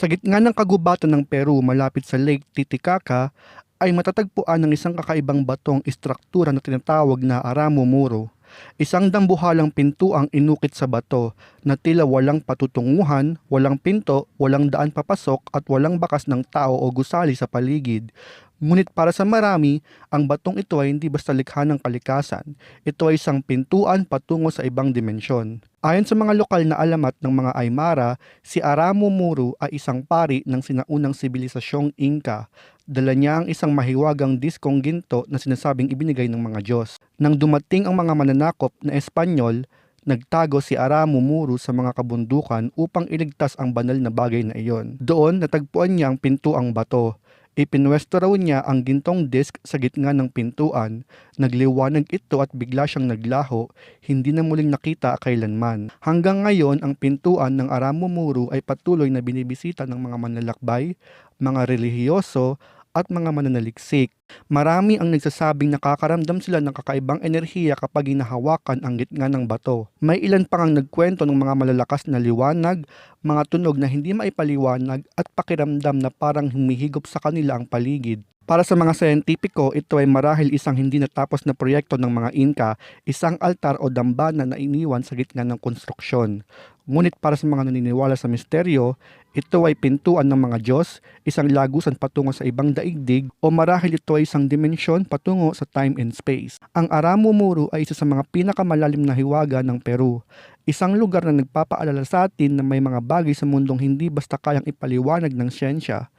Sa gitna ng kagubatan ng Peru malapit sa Lake Titicaca ay matatagpuan ng isang kakaibang batong istruktura na tinatawag na Aramo Muro. Isang dambuhalang pinto ang inukit sa bato na tila walang patutunguhan, walang pinto, walang daan papasok at walang bakas ng tao o gusali sa paligid. Ngunit para sa marami, ang batong ito ay hindi basta likha ng kalikasan. Ito ay isang pintuan patungo sa ibang dimensyon. Ayon sa mga lokal na alamat ng mga Aymara, si Aramo Muro ay isang pari ng sinaunang sibilisasyong Inca. Dala niya ang isang mahiwagang diskong ginto na sinasabing ibinigay ng mga Diyos. Nang dumating ang mga mananakop na Espanyol, nagtago si Aramo Muro sa mga kabundukan upang iligtas ang banal na bagay na iyon. Doon natagpuan niya ang pintuang bato. Ipinwesto raw niya ang gintong disk sa gitna ng pintuan. Nagliwanag ito at bigla siyang naglaho, hindi na muling nakita kailanman. Hanggang ngayon, ang pintuan ng Aramo ay patuloy na binibisita ng mga manlalakbay, mga relihiyoso, at mga mananaliksik. Marami ang nagsasabing nakakaramdam sila ng kakaibang enerhiya kapag hinahawakan ang gitna ng bato. May ilan pang ang nagkwento ng mga malalakas na liwanag, mga tunog na hindi maipaliwanag at pakiramdam na parang humihigop sa kanila ang paligid. Para sa mga siyentipiko, ito ay marahil isang hindi natapos na proyekto ng mga Inca, isang altar o dambana na iniwan sa gitna ng konstruksyon. Ngunit para sa mga naniniwala sa misteryo, ito ay pintuan ng mga Diyos, isang lagusan patungo sa ibang daigdig, o marahil ito ay isang dimensyon patungo sa time and space. Ang Aramo Muro ay isa sa mga pinakamalalim na hiwaga ng Peru. Isang lugar na nagpapaalala sa atin na may mga bagay sa mundong hindi basta kayang ipaliwanag ng siyensya.